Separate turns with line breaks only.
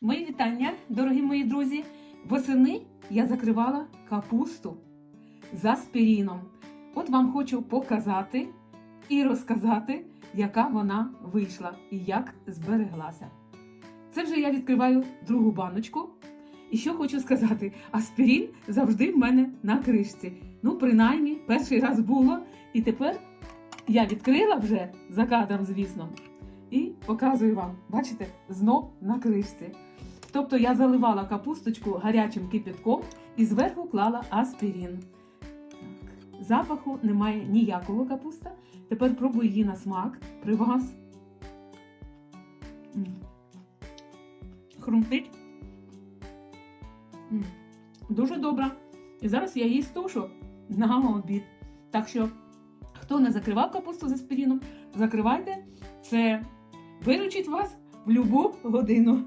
Мої вітання, дорогі мої друзі. Восени я закривала капусту з аспіріном. От вам хочу показати і розказати, яка вона вийшла і як збереглася. Це вже я відкриваю другу баночку. І що хочу сказати: аспірін завжди в мене на кришці. Ну, принаймні, перший раз було, і тепер я відкрила вже за кадром, звісно, і показую вам. Бачите, знов на кришці. Тобто я заливала капусточку гарячим кипятком і зверху клала аспірін. Так. Запаху немає ніякого капуста. Тепер пробую її на смак при вас. Хрумтить. Дуже добра. І зараз я її стушу на обід. Так що, хто не закривав капусту з аспіріном, закривайте. Це виручить вас в будь-яку годину.